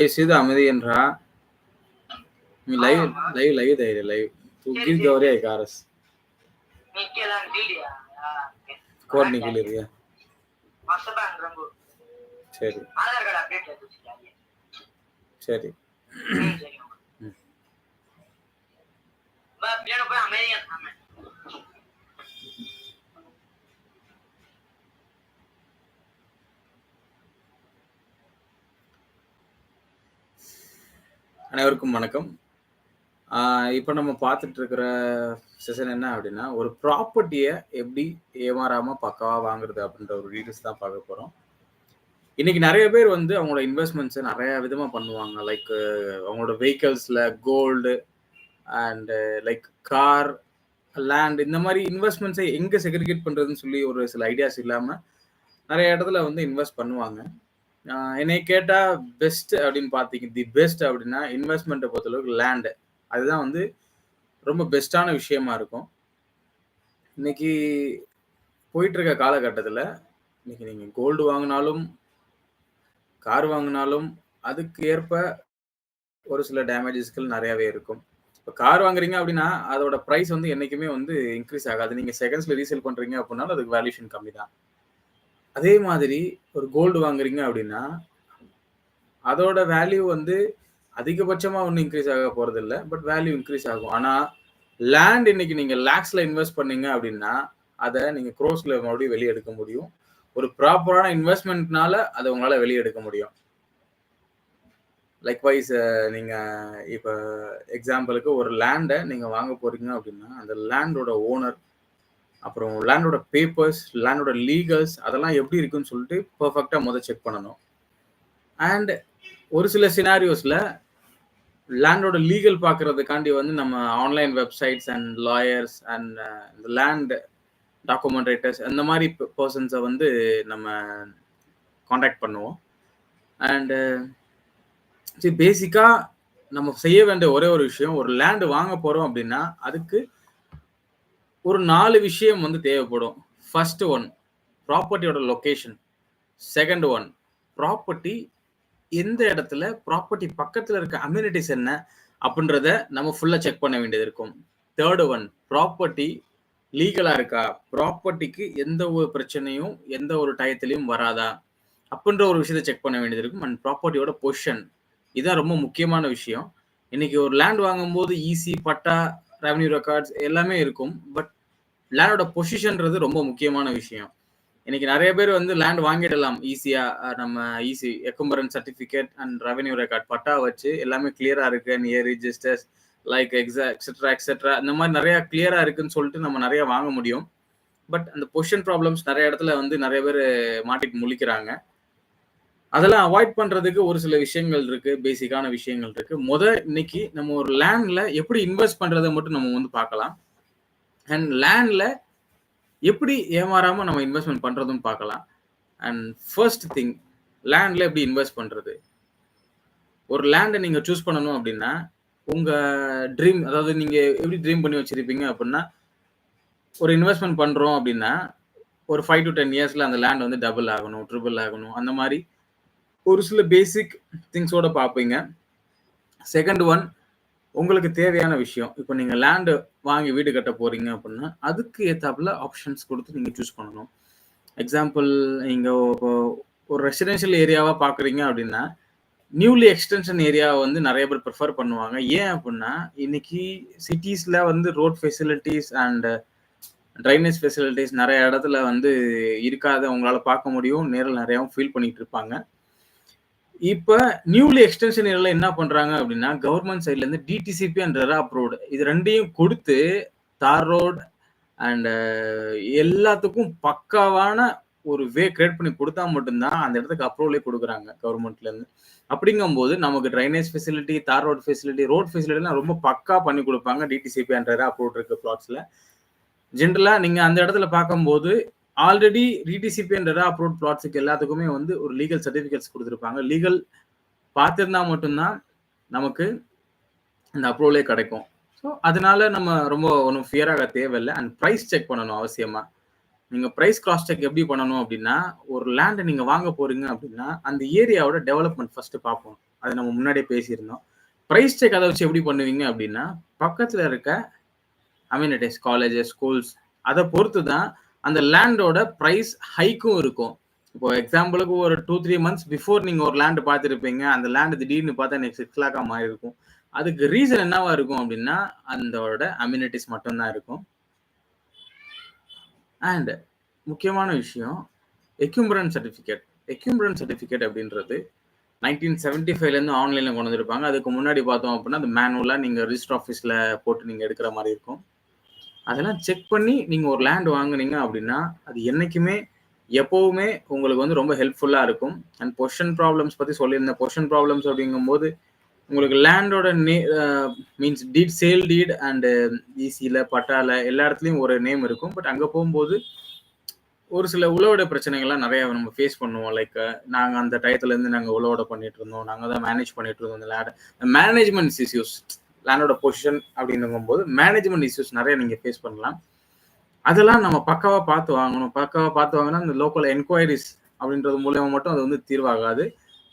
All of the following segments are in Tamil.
தயவு செய்து அமைதி என்றா లైవ్ లైవ్ లైవ్ ధైర్యం లైవ్ గిరి గౌరీ ఐ కారస్ కోడ్ నిఖిల్ ఇదిగా సరి సరి నేను పోయి అమెరికా அனைவருக்கும் வணக்கம். இப்போ நம்ம பார்த்துட்டு இருக்கிற செஷன் என்ன அப்படின்னா ஒரு ப்ராப்பர்ட்டியை எப்படி ஏமாறாமல் பக்காவாக வாங்குறது அப்படின்ற ஒரு டீட்டெயில்ஸ் தான் பார்க்க போகிறோம் இன்னைக்கு நிறைய பேர் வந்து அவங்களோட இன்வெஸ்ட்மெண்ட்ஸை நிறைய விதமாக பண்ணுவாங்க. லைக் அவங்களோட வெஹிக்கிள்ஸில் gold and like car land இந்த மாதிரி இன்வெஸ்ட்மெண்ட்ஸை எங்கே செக்ரிகேட் பண்ணுறதுன்னு சொல்லி ஒரு சில ஐடியாஸ் இல்லாமல் நிறைய இடத்துல வந்து இன்வெஸ்ட் பண்ணுவாங்க. என்னை கேட்டா பெஸ்ட் அப்படின்னு பார்த்தீங்க தி பெஸ்ட் அப்படின்னா இன்வெஸ்ட்மெண்ட்டை பொறுத்தளவுக்கு லேண்டு அதுதான் வந்து ரொம்ப பெஸ்ட்டான விஷயமா இருக்கும். இன்னைக்கு போயிட்டுருக்க காலகட்டத்தில் இன்னைக்கு நீங்கள் கோல்டு வாங்கினாலும் கார் வாங்கினாலும் அதுக்கு ஏற்ப ஒரு சில டேமேஜஸ்கள் நிறையாவே இருக்கும். இப்போ கார் வாங்குறீங்க அப்படின்னா அதோட ப்ரைஸ் வந்து என்னைக்குமே வந்து இன்க்ரீஸ் ஆகாது. நீங்கள் செகண்ட்ஸில் ரீசேல் பண்ணுறீங்க அப்படின்னாலும் அதுக்கு வேல்யூஷன் கம்மி தான் அதே மாதிரி ஒரு கோல்டு வாங்குறீங்க அப்படின்னா அதோட வேல்யூ வந்து அதிகபட்சமாக ஒன்றும் இன்க்ரீஸ் ஆக போகிறதில்ல பட் வேல்யூ இன்க்ரீஸ் ஆகும். ஆனால் லேண்ட் இன்னைக்கு நீங்கள் லேக்ஸில் இன்வெஸ்ட் பண்ணீங்க அப்படின்னா அதை நீங்கள் க்ரோஸில் மறுபடியும் வெளியே எடுக்க முடியும். ஒரு ப்ராப்பரான இன்வெஸ்ட்மெண்ட்னால அதை உங்களால் வெளியே எடுக்க முடியும். லைக் வைஸ் இப்போ எக்ஸாம்பிளுக்கு ஒரு லேண்டை நீங்கள் வாங்க போகிறீங்க அப்படின்னா அந்த லேண்டோட ஓனர் அப்புறம் லேண்டோட பேப்பர்ஸ் லேண்டோட லீகல்ஸ் அதெல்லாம் எப்படி இருக்குன்னு சொல்லிட்டு பர்ஃபெக்டாக முதல் செக் பண்ணணும். அண்ட் ஒரு சில சினாரியோஸில் லேண்டோட லீகல் பார்க்கறதுக்காண்டி வந்து நம்ம online websites and lawyers and இந்த லேண்ட் டாக்குமெண்ட்ரேட்டர்ஸ் அந்த மாதிரி பர்சன்ஸை வந்து நம்ம காண்டாக்ட் பண்ணுவோம். அண்டு சரி பேசிக்காக நம்ம செய்ய வேண்டிய ஒரே ஒரு விஷயம் ஒரு லேண்டு வாங்க போகிறோம் அப்படின்னா அதுக்கு ஒரு நாலு விஷயம் வந்து தேவைப்படும். ஃபர்ஸ்ட் ஒன் ப்ராப்பர்ட்டியோட லொக்கேஷன் செகண்ட் ஒன் ப்ராப்பர்ட்டி எந்த இடத்துல ப்ராப்பர்ட்டி பக்கத்தில் இருக்க அம்யூனிட்டிஸ் என்ன அப்படின்றத நம்ம ஃபுல்லாக செக் பண்ண வேண்டியது இருக்கும். தேர்டு ஒன் ப்ராப்பர்ட்டி லீகலாக இருக்கா? ப்ராப்பர்ட்டிக்கு எந்த ஒரு பிரச்சனையும் எந்த ஒரு டயத்துலையும் வராதா? அப்படின்ற ஒரு விஷயத்தை செக் பண்ண வேண்டியது இருக்கும். அண்ட் ப்ராப்பர்ட்டியோட பொசிஷன் இதுதான் ரொம்ப முக்கியமான விஷயம். இன்னைக்கு ஒரு லேண்ட் வாங்கும்போது ஈஸி பட்டா ரெவன்யூ ரெக்கார்ட்ஸ் எல்லாமே இருக்கும். பட் லேண்டோட பொசிஷன்றது ரொம்ப முக்கியமான விஷயம். இன்னைக்கு நிறைய பேர் வந்து லேண்ட் வாங்கிடலாம் ஈஸியா நம்ம EC encumbrance certificate and revenue record patta வச்சு எல்லாமே கிளியரா இருக்கு. நியர் ரிஜிஸ்டர்ஸ் லைக் எக்ஸா எக்ஸெட்ரா எக்ஸெட்ரா இந்த மாதிரி நிறைய கிளியரா இருக்குன்னு சொல்லிட்டு நம்ம நிறைய வாங்க முடியும். பட் அந்த பொசிஷன் ப்ராப்ளம்ஸ் நிறைய இடத்துல வந்து நிறைய பேர் மாட்டிட்டு முழிக்கிறாங்க. அதெல்லாம் அவாய்ட் பண்றதுக்கு ஒரு சில விஷயங்கள் இருக்கு பேசிக்கான விஷயங்கள் இருக்கு. முத இன்னைக்கு நம்ம ஒரு லேண்ட்ல எப்படி இன்வெஸ்ட் பண்றதை மட்டும் நம்ம வந்து பார்க்கலாம். அண்ட் லேண்ட்ல எப்படி ஏமாறாம நம்ம இன்வெஸ்ட்மெண்ட் பண்றதும் பார்க்கலாம். அண்ட் ஃபர்ஸ்ட் திங் லேண்ட்ல எப்படி இன்வெஸ்ட் பண்றது? ஒரு லேண்டை நீங்க சூஸ் பண்ணணும் அப்படின்னா உங்க ட்ரீம் அதாவது நீங்க எப்படி ட்ரீம் பண்ணி வச்சிருப்பீங்க அப்படின்னா ஒரு இன்வெஸ்ட்மெண்ட் பண்றோம் அப்படின்னா ஒரு ஃபைவ் டு டென் இயர்ஸ்ல அந்த லேண்ட் வந்து டபுள் ஆகணும் ட்ரிபிள் ஆகணும் அந்த மாதிரி ஒரு சில பேசிக் திங்ஸோட பார்ப்பீங்க. செகண்ட் ஒன் உங்களுக்கு தேவையான விஷயம். இப்போ நீங்கள் லேண்டு வாங்கி வீடு கட்ட போறீங்க அப்படின்னா அதுக்கு ஏற்றாப்புல ஆப்ஷன்ஸ் கொடுத்து நீங்கள் சூஸ் பண்ணணும். எக்ஸாம்பிள் நீங்கள் இப்போ ஒரு ரெசிடென்ஷியல் ஏரியாவாக பார்க்குறீங்க அப்படின்னா நியூலி எக்ஸ்டென்ஷன் ஏரியாவை வந்து நிறைய பேர் ப்ரிஃபர் பண்ணுவாங்க. ஏன் அப்படின்னா இன்னைக்கு சிட்டிஸில் வந்து road facilities and drainage facilities நிறைய இடத்துல வந்து இருக்காத. உங்களால் பார்க்க முடியும். நேரில் நிறையாவும் ஃபீல் பண்ணிட்டு இருப்பாங்க. இப்போ நியூலி எக்ஸ்டென்ஷன் ஏரியால என்ன பண்றாங்க அப்படின்னா கவர்மெண்ட் சைட்ல இருந்து டிடிசிபி அண்ட் ரெரா அப்ரூவ்டு இது ரெண்டையும் கொடுத்து தார் ரோட் அண்ட் எல்லாத்துக்கும் பக்காவான ஒரு வே கிரியேட் பண்ணி கொடுத்தா மட்டும்தான் அந்த இடத்துக்கு அப்ரூவலே கொடுக்குறாங்க கவர்மெண்ட்ல இருந்து. அப்படிங்கும்போது நமக்கு ட்ரைனேஜ் ஃபெசிலிட்டி தார் ரோட் ஃபெசிலிட்டி ரோட் ஃபெசிலிட்டிலாம் ரொம்ப பக்கா பண்ணி கொடுப்பாங்க டிடிசிபி அண்ட் ரெரா அப்ரூவ் இருக்க பிளாட்ஸ்ல ஜென்ரலா நீங்க அந்த இடத்துல பார்க்கும்போது ஆல்ரெடி டிடிசிபி என்ற அப்ரூவ் பிளாட்ஸுக்கு எல்லாத்துக்குமே வந்து ஒரு லீகல் சர்டிஃபிகேட்ஸ் கொடுத்துருப்பாங்க. லீகல் பார்த்துருந்தா மட்டும்தான் நமக்கு இந்த அப்ரூவலே கிடைக்கும். ஸோ அதனால நம்ம ரொம்ப ஒன்றும் ஃபியராக தேவையில்லை. அண்ட் ப்ரைஸ் செக் பண்ணணும் அவசியமாக நீங்கள் ப்ரைஸ் கிராஸ் செக் எப்படி பண்ணணும் அப்படின்னா ஒரு லேண்டை நீங்கள் வாங்க போறீங்க அப்படின்னா அந்த ஏரியாவோட டெவலப்மெண்ட் ஃபஸ்ட்டு பார்ப்போம். அதை நம்ம முன்னாடியே பேசியிருந்தோம். ப்ரைஸ் செக் அதை வச்சு எப்படி பண்ணுவீங்க அப்படின்னா பக்கத்தில் இருக்க அம்யூனிட்டிஸ் காலேஜஸ் ஸ்கூல்ஸ் அதை பொறுத்து தான் அந்த லேண்டோட ப்ரைஸ் ஹைக்கும் இருக்கும். இப்போ எக்ஸாம்பிளுக்கு ஒரு டூ த்ரீ மந்த்ஸ் பிஃபோர் நீங்கள் ஒரு லேண்டு பார்த்துருப்பீங்க. அந்த லேண்டு திடீர்னு பார்த்தா நெக்ஸ்ட் சிக்ஸ் லேக்காக மாறி இருக்கும். அதுக்கு ரீசன் என்னவா இருக்கும் அப்படின்னா அதோட அம்யூனிட்டிஸ் மட்டும்தான் இருக்கும். அண்ட் முக்கியமான விஷயம் எக்யூம்பரன் சர்டிஃபிகேட் எக்யூம்பரன் சர்டிஃபிகேட் அப்படின்றது நைன்டீன் செவன்ட்டி ஃபைவ்லேருந்து ஆன்லைனில் கொண்டு வந்திருப்பாங்க. அதுக்கு முன்னாடி பார்த்தோம் அப்படின்னா அது மேனுவலாக நீங்கள் ரிஜிஸ்டர் ஆஃபீஸில் போட்டு நீங்கள் எடுக்கிற மாதிரி இருக்கும். அதெல்லாம் செக் பண்ணி நீங்கள் ஒரு லேண்ட் வாங்குனீங்க அப்படின்னா அது என்றைக்குமே எப்போவுமே உங்களுக்கு வந்து ரொம்ப ஹெல்ப்ஃபுல்லாக இருக்கும். அண்ட் பொஷன் ப்ராப்ளம்ஸ் பற்றி சொல்லியிருந்தேன். பொஷன் ப்ராப்ளம்ஸ் அப்படிங்கும்போது உங்களுக்கு லேண்டோட நே means deed sale deed and ஈசியில் பட்டால எல்லா இடத்துலையும் ஒரு நேம் இருக்கும். பட் அங்கே போகும்போது ஒரு சில உழவோட பிரச்சனைகள்லாம் நிறைய நம்ம ஃபேஸ் பண்ணுவோம். லைக் நாங்கள் அந்த டயத்துலேருந்து நாங்கள் உழவோட பண்ணிட்டு இருந்தோம். நாங்கள் தான் மேனேஜ் பண்ணிட்டு இருந்தோம் அந்த லேண்ட் மேனேஜ்மெண்ட் இஷ்யூஸ் லேண்டோட பொசிஷன் அப்படின்னும் போது மேனேஜ்மெண்ட் இஷ்யூஸ் நிறைய நீங்கள் ஃபேஸ் பண்ணலாம். அதெல்லாம் நம்ம பக்காவாக பார்த்து வாங்கணும். பக்காவாக பார்த்து வாங்கினா அந்த லோக்கல் என்கொயரிஸ் அப்படின்றது மூலயமா மட்டும் அது வந்து தீர்வாகாது.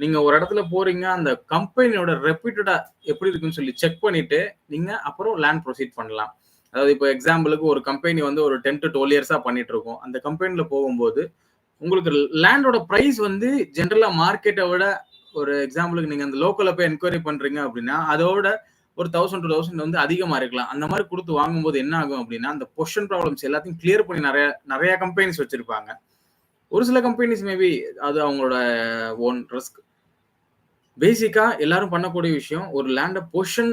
நீங்க ஒரு இடத்துல போறீங்க அந்த கம்பெனியோட ரெப்யூட்டடா எப்படி இருக்குன்னு சொல்லி செக் பண்ணிட்டு நீங்க அப்புறம் லேண்ட் ப்ரொசீட் பண்ணலாம். அதாவது இப்போ எக்ஸாம்பிளுக்கு ஒரு கம்பெனி வந்து ஒரு டென் டு டுவெல் இயர்ஸா பண்ணிட்டு இருக்கோம் அந்த கம்பெனில போகும்போது உங்களுக்கு லேண்டோட ப்ரைஸ் வந்து ஜென்ரலா மார்க்கெட்டை விட ஒரு எக்ஸாம்பிளுக்கு நீங்க அந்த லோக்கல்ல போய் என்கொயரி பண்றீங்க அப்படின்னா அதோட ஒரு தௌசண்ட் டூ தௌசண்ட் வந்து அதிகமா இருக்கலாம். அந்த மாதிரி கொடுத்து வாங்கும்போது என்ன ஆகும் அப்படின்னா அந்த பொஷன் ப்ராப்ளம்ஸ் எல்லாத்தையும் கிளியர் பண்ணி நிறைய நிறைய கம்பெனிஸ் வச்சிருப்பாங்க. ஒரு சில கம்பெனிஸ் மேபி அது அவங்களோட ஓன் ரிஸ்க் பேசிக்கா எல்லாரும் பண்ணக்கூடிய விஷயம் ஒரு லேண்டை பொஷன்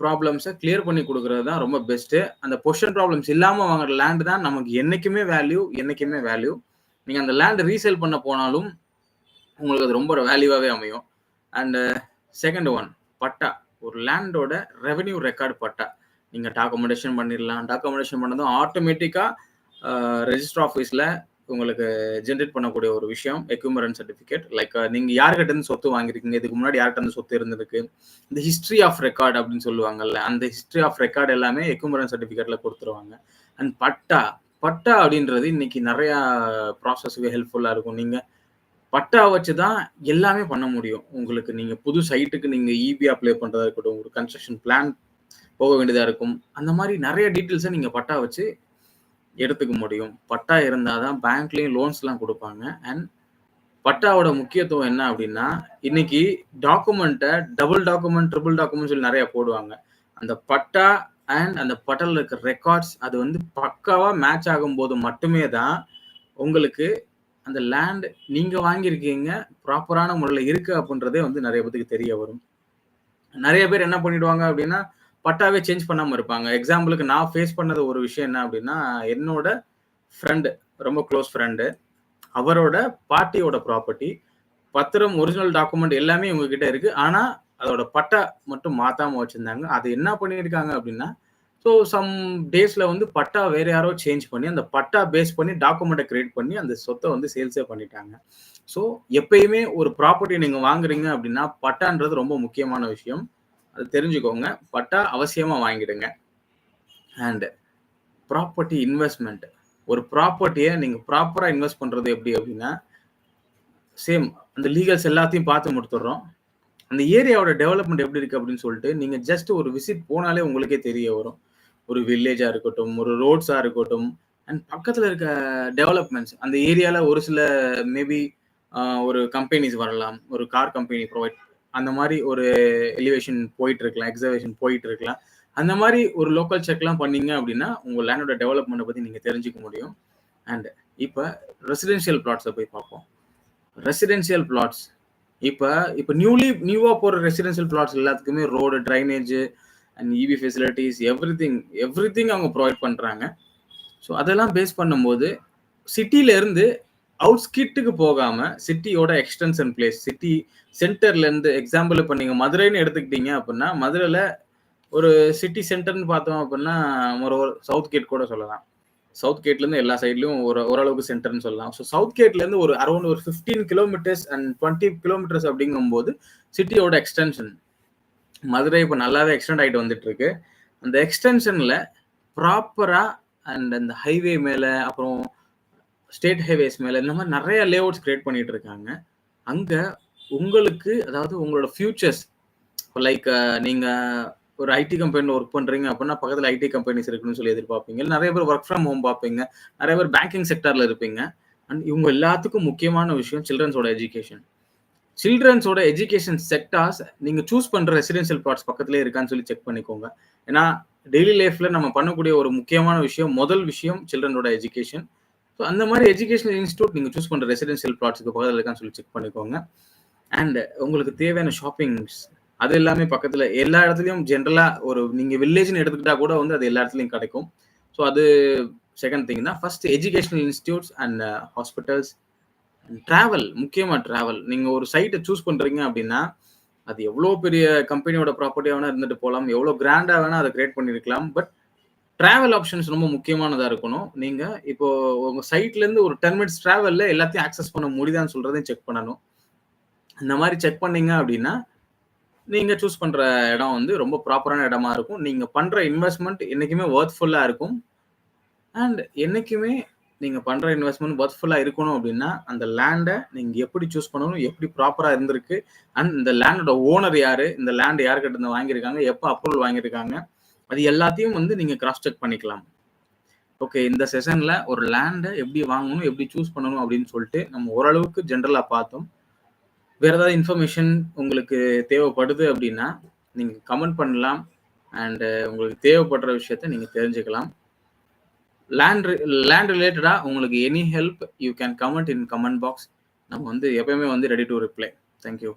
ப்ராப்ளம்ஸை கிளியர் பண்ணி கொடுக்கறது தான் ரொம்ப பெஸ்ட்டு அந்த பொஷன் ப்ராப்ளம்ஸ் இல்லாமல் வாங்குற லேண்டு தான் நமக்கு என்றைக்குமே வேல்யூ என்றைக்குமே வேல்யூ நீங்கள் அந்த லேண்டை ரீசேல் பண்ண போனாலும் உங்களுக்கு அது ரொம்ப வேல்யூவாகவே அமையும். And second one patta. ஒரு லேண்டோட ரெவென்யூ ரெக்கார்டு பட்டா நீங்கள் டாக்குமெண்டேஷன் பண்ணிடலாம். டாக்குமெண்டேஷன் பண்ணதும் ஆட்டோமேட்டிக்காக ரெஜிஸ்டர் ஆஃபீஸில் உங்களுக்கு ஜென்ரேட் பண்ணக்கூடிய ஒரு விஷயம் எக்யூமரன் சர்டிஃபிகேட் லைக் நீங்கள் யார்கிட்ட இருந்து சொத்து வாங்கியிருக்கீங்க இதுக்கு முன்னாடி யார்கிட்ட இருந்து சொத்து இருந்திருக்கு இந்த ஹிஸ்ட்ரி ஆஃப் ரெக்கார்ட் அப்படின்னு சொல்லுவாங்கல்ல அந்த ஹிஸ்ட்ரி ஆஃப் ரெக்கார்ட் எல்லாமே எக்யூமரன் சர்டிஃபிகேட்டில் கொடுத்துருவாங்க. அண்ட் பட்டா பட்டா அப்படின்றது இன்னைக்கு நிறையா ப்ராசஸ்க்கு ஹெல்ப்ஃபுல்லாக இருக்கும். நீங்கள் பட்டா வச்சு தான் எல்லாமே பண்ண முடியும். உங்களுக்கு நீங்கள் புது சைட்டுக்கு நீங்கள் இபி அப்ளை பண்ணுறதா இருக்கட்டும் ஒரு கன்ஸ்ட்ரக்ஷன் பிளான் போக வேண்டியதாக இருக்கும். அந்த மாதிரி நிறைய டீட்டெயில்ஸை நீங்கள் பட்டா வச்சு எடுத்துக்க முடியும். பட்டா இருந்தால் தான் பேங்க்லேயும் லோன்ஸ்லாம் கொடுப்பாங்க. அண்ட் பட்டாவோட முக்கியத்துவம் என்ன அப்படின்னா இன்னைக்கு டாக்குமெண்ட்டை டபுள் டாக்குமெண்ட் ட்ரிபிள் டாக்குமெண்ட் சொல்லி நிறையா போடுவாங்க. அந்த பட்டா அண்ட் அந்த பட்டலில் இருக்கிற ரெக்கார்ட்ஸ் அது வந்து பக்காவாக மேட்ச் ஆகும்போது மட்டுமே தான் உங்களுக்கு அந்த லேண்ட் நீங்கள் வாங்கியிருக்கீங்க ப்ராப்பரான முறையில் இருக்குது அப்படின்றதே வந்து நிறைய பேத்துக்கு தெரிய வரும். நிறைய பேர் என்ன பண்ணிடுவாங்க அப்படின்னா பட்டாவே சேஞ்ச் பண்ணாமல் இருப்பாங்க. எக்ஸாம்பிளுக்கு நான் ஃபேஸ் பண்ணது ஒரு விஷயம் என்ன அப்படின்னா என்னோட ஃப்ரெண்டு ரொம்ப க்ளோஸ் ஃப்ரெண்டு அவரோட பாட்டியோட ப்ராப்பர்ட்டி பத்திரம் ஒரிஜினல் டாக்குமெண்ட் எல்லாமே உங்ககிட்ட இருக்குது ஆனால் அதோட பட்டா மட்டும் மாற்றாமல் வச்சுருந்தாங்க. அது என்ன பண்ணியிருக்காங்க அப்படின்னா ஸோ சம் டேஸில் வந்து பட்டா வேற யாரோ சேஞ்ச் பண்ணி அந்த பட்டா பேஸ் பண்ணி டாக்குமெண்ட்டை கிரியேட் பண்ணி அந்த சொத்தை வந்து சேல்ஸே பண்ணிட்டாங்க. ஸோ எப்பயுமே ஒரு ப்ராப்பர்ட்டி நீங்கள் வாங்குறீங்க அப்படின்னா பட்டான்றது ரொம்ப முக்கியமான விஷயம். அது தெரிஞ்சுக்கோங்க. பட்டா அவசியமாக வாங்கிடுங்க. அண்டு ப்ராப்பர்ட்டி இன்வெஸ்ட்மெண்ட் ஒரு ப்ராப்பர்ட்டியை நீங்கள் ப்ராப்பராக இன்வெஸ்ட் பண்ணுறது எப்படி அப்படின்னா சேம் அந்த லீகல்ஸ் எல்லாத்தையும் பார்த்து முடித்துடுறோம் அந்த ஏரியாவோட டெவலப்மெண்ட் எப்படி இருக்குது அப்படின்னு சொல்லிட்டு நீங்கள் ஜஸ்ட் ஒரு விசிட் போனாலே உங்களுக்கே தெரிய வரும். ஒரு வில்லேஜாக இருக்கட்டும் ஒரு ரோட்ஸாக இருக்கட்டும் அண்ட் பக்கத்தில் இருக்க டெவலப்மெண்ட்ஸ் அந்த ஏரியாவில் ஒரு சில மேபி ஒரு கம்பெனிஸ் வரலாம் ஒரு கார் கம்பெனி ப்ரொவைட் அந்த மாதிரி ஒரு எலிவேஷன் போயிட்டு இருக்கலாம் எக்ஸவேஷன் போயிட்டு இருக்கலாம். அந்த மாதிரி ஒரு லோக்கல் செக்லாம் பண்ணீங்க அப்படின்னா உங்கள் லேண்டோட டெவலப்மெண்ட்டை பற்றி நீங்கள் தெரிஞ்சுக்க முடியும். அண்ட் இப்போ ரெசிடென்ஷியல் பிளாட்ஸை போய் பார்ப்போம். ரெசிடென்ஷியல் பிளாட்ஸ் இப்போ இப்போ நியூலி நியூவாக போகிற ரெசிடென்ஷியல் பிளாட்ஸ் எல்லாத்துக்குமே road drainage and EV facilities everything everything அவங்க ப்ரொவைட் பண்ணுறாங்க ஸோ அதெல்லாம் பேஸ் பண்ணும்போது சிட்டியிலேருந்து அவுட்ஸ்கிட்டுக்கு போகாமல் சிட்டியோட எக்ஸ்டென்ஷன் பிளேஸ் சிட்டி சென்டர்லேருந்து எக்ஸாம்பிள் இப்போ நீங்கள் மதுரைன்னு எடுத்துக்கிட்டீங்க அப்படின்னா மதுரையில் ஒரு சிட்டி சென்டர்னு பார்த்தோம் அப்படின்னா ஒரு சவுத் கேட் கூட சொல்லலாம். சவுத் கேட்லேருந்து எல்லா சைட்லையும் ஒரு ஓரளவுக்கு சென்டர்னு சொல்லலாம். ஸோ சவுத் கேட்லேருந்து ஒரு அரௌண்ட் ஒரு fifteen kilometres and twenty kilometres அப்படிங்கும்போது சிட்டியோட எக்ஸ்டென்ஷன் மதுரை இப்போ நல்லாவே எக்ஸ்டெண்ட் ஆகிட்டு வந்துட்டு இருக்கு அந்த எக்ஸ்டென்ஷனில் ப்ராப்பராக அண்ட் அந்த ஹைவே மேலே அப்புறம் ஸ்டேட் ஹைவேஸ் மேலே இந்த மாதிரி நிறைய லேஅவுட்ஸ் கிரியேட் பண்ணிட்டு இருக்காங்க. அங்கே உங்களுக்கு அதாவது உங்களோட ஃபியூச்சர்ஸ் லைக் நீங்கள் ஒரு ஐடி கம்பெனியில் ஒர்க் பண்ணுறீங்க அப்படின்னா பக்கத்தில் ஐடி கம்பெனிஸ் இருக்குன்னு சொல்லி எதிர்பார்ப்பீங்க. நிறைய பேர் ஒர்க் ஃப்ரம் ஹோம் பார்ப்பீங்க. நிறைய பேர் பேங்கிங் செக்டரில் இருப்பீங்க. அண்ட் இவங்க எல்லாத்துக்கும் முக்கியமான விஷயம் சில்ட்ரன்ஸோட எஜுகேஷன் சில்ட்ரன்ஸோட எஜுகேஷன் செக்டார்ஸ் நீங்கள் சூஸ் பண்ணுற ரெசிடென்ஷியல் ப்ளாட்ஸ் பக்கத்துலேயே இருக்கான்னு சொல்லி செக் பண்ணிக்கோங்க. ஏன்னா டெய்லி லைஃப்பில் நம்ம பண்ணக்கூடிய ஒரு முக்கியமான விஷயம் முதல் விஷயம் சில்ட்ரனோட எஜுகேஷன் ஸோ அந்த மாதிரி எஜுகேஷனல் இன்ஸ்டியூட் நீங்கள் சூஸ் பண்ணுற ரெசிடென்ஷியல் ப்ளாட்ஸுக்கு பக்கத்தில் இருக்கான்னு சொல்லி செக் பண்ணிக்கோங்க. அண்ட் உங்களுக்கு தேவையான ஷாப்பிங்ஸ் அது எல்லாமே பக்கத்தில் எல்லா இடத்துலையும் ஜென்ரலாக ஒரு நீங்கள் வில்லேஜ்னு எடுத்துக்கிட்டா கூட வந்து அது எல்லா இடத்துலையும் கிடைக்கும். ஸோ அது செகண்ட் திங் தான். First educational institutes and hospitals travel முக்கியமாக ட்ராவல் நீங்கள் ஒரு சைட்டை சூஸ் பண்ணுறீங்க அப்படின்னா அது எவ்வளோ பெரிய கம்பெனியோட ப்ராப்பர்ட்டியாக வேணால் இருந்துட்டு போகலாம் எவ்வளோ கிராண்டாக வேணால் அதை கிரியேட் பண்ணியிருக்கலாம் பட் ட்ராவல் ஆப்ஷன்ஸ் ரொம்ப முக்கியமானதாக இருக்கணும். நீங்கள் இப்போ உங்கள் சைட்லேருந்து ஒரு டென் மினிட்ஸ் ட்ராவலில் எல்லாத்தையும் ஆக்சஸ் பண்ண முடியுதான்னு சொல்கிறதையும் செக் பண்ணணும். இந்த மாதிரி செக் பண்ணீங்க அப்படின்னா நீங்கள் சூஸ் பண்ணுற இடம் வந்து ரொம்ப ப்ராப்பரான இடமா இருக்கும். நீங்கள் பண்ணுற இன்வெஸ்ட்மெண்ட் என்றைக்குமே ஒர்த்ஃபுல்லாக இருக்கும். அண்ட் என்னைக்குமே நீங்கள் பண்ணுற இன்வெஸ்ட்மெண்ட் ஒர்த்ஃபுல்லாக இருக்கணும் அப்படின்னா அந்த லேண்டை நீங்கள் எப்படி சூஸ் பண்ணணும் எப்படி ப்ராப்பராக இருந்திருக்கு அண்ட் இந்த லேண்டோட ஓனர் யார் இந்த லேண்ட் யார்கிட்ட இருந்து வாங்கியிருக்காங்க எப்போ அப்ரூவல் வாங்கியிருக்காங்க அது எல்லாத்தையும் வந்து நீங்கள் கிராஸ் செக் பண்ணிக்கலாம். ஓகே இந்த செஷனில் ஒரு லேண்டை எப்படி வாங்கணும் எப்படி சூஸ் பண்ணணும் அப்படின்னு சொல்லிட்டு நம்ம ஓரளவுக்கு ஜென்ரலாக பார்த்தோம். வேறு ஏதாவது இன்ஃபர்மேஷன் உங்களுக்கு தேவைப்படுது அப்படின்னா நீங்கள் கமெண்ட் பண்ணலாம் அண்டு உங்களுக்கு தேவைப்படுற விஷயத்த நீங்கள் தெரிஞ்சுக்கலாம். லேண்ட் லேண்ட் ரிலேட்டடாக உங்களுக்கு any help you can comment in comment box நம்ம வந்து எப்பயுமே வந்து ரெடி டு ரிப்ளை தேங்க்யூ